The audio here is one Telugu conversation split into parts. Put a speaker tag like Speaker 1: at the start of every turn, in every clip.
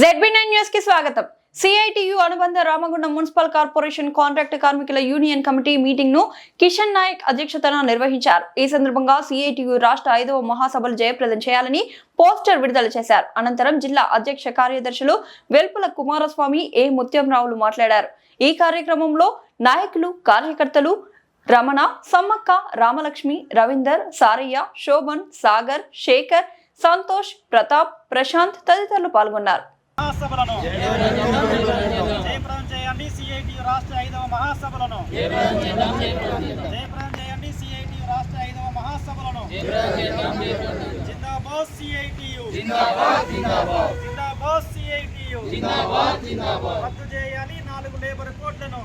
Speaker 1: జెడ్బీ నైన్ న్యూస్కి స్వాగతం. సిఐటియు అనుబంధ రామగుండం మున్సిపల్ కార్పొరేషన్ కాంట్రాక్ట్ కార్మికుల యూనియన్ కమిటీ మీటింగ్ను కిషన్ నాయక్ అధ్యక్షతన నిర్వహించారు. ఈ సందర్భంగా సిఐటియు రాష్ట్ర ఐదవ మహాసభలు జయప్రదం చేయాలని పోస్టర్ విడుదల చేశారు. అనంతరం జిల్లా అధ్యక్ష కార్యదర్శులు వెల్పుల కుమారస్వామి ఏ ముత్యంరావులు మాట్లాడారు. ఈ కార్యక్రమంలో నాయకులు కార్యకర్తలు రమణ సమ్మక్క రామలక్ష్మి రవీందర్ సారయ్య శోభన్ సాగర్ శేఖర్ సంతోష్ ప్రతాప్ ప్రశాంత్ తదితరులు పాల్గొన్నారు.
Speaker 2: మహాసభలను. జయప్రదం చేయండి సిఐటి రాష్ట్ర ఐదవ మహాసభలను. జయప్రదం చేయండి సిఐటి రాష్ట్ర ఐదవ మహాసభలను. జిందాబాద్ సిఐటియు జిందాబాద్ సిఐటియు రద్దు చేయాలి నాలుగు లేబర్ కోడ్లను.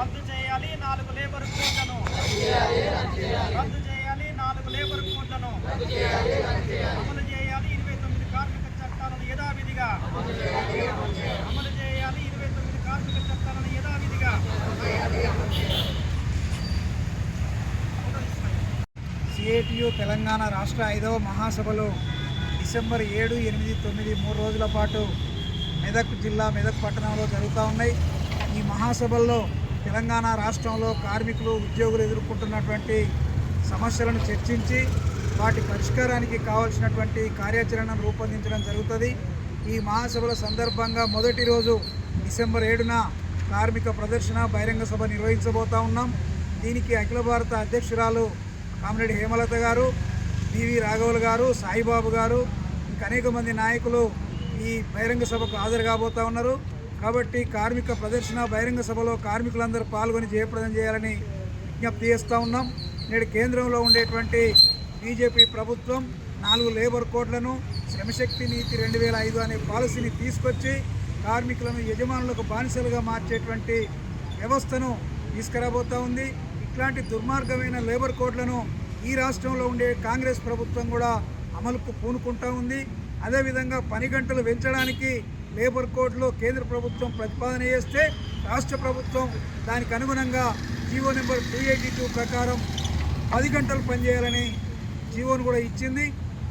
Speaker 2: రద్దు చేయాలి నాలుగు లేబర్ కోడ్లను రద్దు చేయాలి నాలుగు లేబర్ కోడ్లను అమలు చేయాలి ఇరవై తొమ్మిది కార్మిక చట్టాలను యథావిధిగా అమలు చేయాలి ఇరవై తొమ్మిది కార్మిక యథావిధిగా
Speaker 3: సిఐటియు తెలంగాణ రాష్ట్ర ఐదవ మహాసభలు డిసెంబర్ ఏడు ఎనిమిది తొమ్మిది మూడు రోజుల పాటు మెదక్ జిల్లా మెదక్ పట్టణంలో జరుగుతూ ఉన్నాయి ఈ మహాసభల్లో తెలంగాణ రాష్ట్రంలో కార్మికులు ఉద్యోగులు ఎదుర్కొంటున్నటువంటి సమస్యలను చర్చించి వాటి పరిష్కారానికి కావాల్సినటువంటి కార్యాచరణను రూపొందించడం జరుగుతుంది ఈ మహాసభల సందర్భంగా మొదటి రోజు డిసెంబర్ ఏడున కార్మిక ప్రదర్శన బహిరంగ సభ నిర్వహించబోతా ఉన్నాం. దీనికి అఖిల భారత అధ్యక్షురాలు కామిరెడ్డి హేమలత గారు పివి రాఘవులు గారు సాయిబాబు గారు ఇంకా అనేక మంది నాయకులు ఈ బహిరంగ సభకు హాజరు కాబోతా ఉన్నారు. కాబట్టి కార్మిక ప్రదర్శన బహిరంగ సభలో కార్మికులందరూ పాల్గొని జయప్రదం చేయాలని విజ్ఞప్తి చేస్తూ ఉన్నాం. నేడు కేంద్రంలో ఉండేటువంటి బీజేపీ ప్రభుత్వం నాలుగు లేబర్ కోడ్లను శ్రమశక్తి నీతి రెండు వేల ఐదు అనే పాలసీని తీసుకొచ్చి కార్మికులను యజమానులకు బానిసలుగా మార్చేటువంటి వ్యవస్థను తీసుకురాబోతా ఉంది. ఇట్లాంటి దుర్మార్గమైన లేబర్ కోడ్లను ఈ రాష్ట్రంలో ఉండే కాంగ్రెస్ ప్రభుత్వం కూడా అమలుకు పూనుకుంటా ఉంది. అదేవిధంగా పని గంటలు పెంచడానికి లేబర్ కోడ్లో కేంద్ర ప్రభుత్వం ప్రతిపాదన చేస్తే రాష్ట్ర ప్రభుత్వం దానికి అనుగుణంగా GO number two eighty two ప్రకారం పది గంటలు పనిచేయాలని జీవోను కూడా ఇచ్చింది.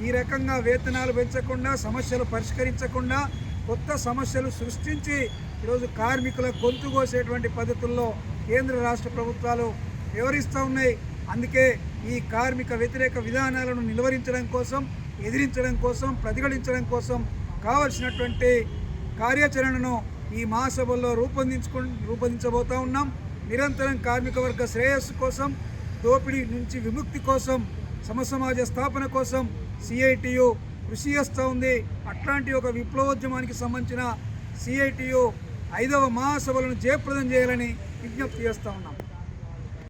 Speaker 3: ఈ రకంగా వేతనాలు పెంచకుండా సమస్యలు పరిష్కరించకుండా కొత్త సమస్యలు సృష్టించి ఈరోజు కార్మికుల గొంతు కోసేటువంటి పద్ధతుల్లో కేంద్ర రాష్ట్ర ప్రభుత్వాలు వివరిస్తూ ఉన్నాయి. అందుకే ఈ కార్మిక వ్యతిరేక విధానాలను నిలువరించడం కోసం ఎదిరించడం కోసం ప్రతిఘటించడం కోసం కావలసినటువంటి కార్యాచరణను ఈ మహాసభల్లో రూపొందించుకు రూపొందించబోతూ ఉన్నాం. నిరంతరం కార్మిక వర్గ శ్రేయస్సు కోసం దోపిడీ నుంచి విముక్తి కోసం సమసమాజ స్థాపన కోసం సిఐటియు కృషి చేస్తూ ఉంది. అట్లాంటి ఒక విప్లవోద్యమానికి సంబంధించిన సిఐటియు ఐదవ మహాసభలను జయప్రదం చేయాలని విజ్ఞప్తి చేస్తూ ఉన్నాం.